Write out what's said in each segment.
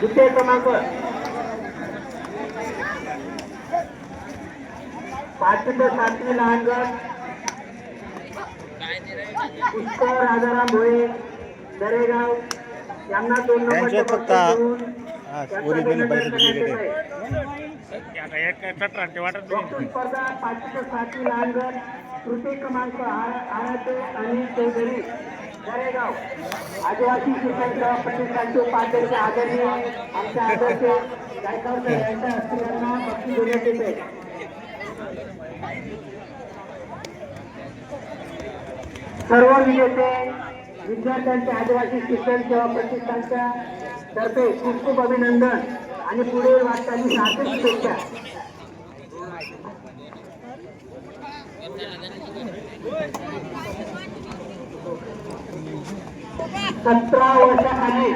द्वितीय क्रमांक. पाचवी ते सातवी लहान गट पुष्कर राजाराम भोये दरेगाव यांना दोन वक्तृत्व स्पर्धा पाचवी ते सातवी लहान गट तृतीय क्रमांक आरा- आराते आणि चौधरी. आदिवासी शिक्षण सेवा प्रतिष्ठानचे उपाध्यक्ष आदरणीय आमचे आदर्श गायकवाड सर यांच्या हस्ते त्यांना बक्षीस देण्यात येते. सर्व विजेते विद्यार्थ्यांचे आदिवासी शिक्षण सेवा प्रतिष्ठानच्या तर्फे खूप खूप अभिनंदन आणि पुढे वाटचाली सार्थक शुभेच्छा सतरा वर्षाखाली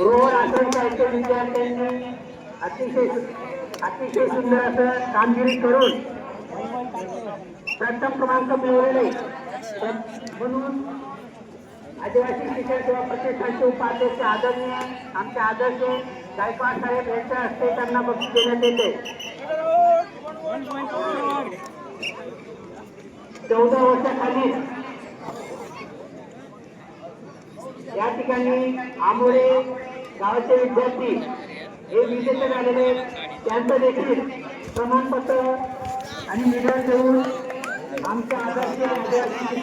रोहन आश्रम साहित्य विद्यार्थ्यांनी अतिशय अतिशय सुंदर असं कामगिरी करून प्रथम क्रमांक मिळवलेले प्र- म्हणून आदिवासी शिक्षण सेवा प्रतिष्ठानचे उपाध्यक्ष आदरणीय आमचे आदर्श गायकवाड साहेब यांच्या हस्ते त्यांना बक्षीस देण्यात येते. चौदा वर्षाखाली या ठिकाणी आंबोडे गावाचे विद्यार्थी हे विजेते झालेले त्यांचं देखील प्रमाणपत्र आणि निधन देऊन आमच्या आदर्श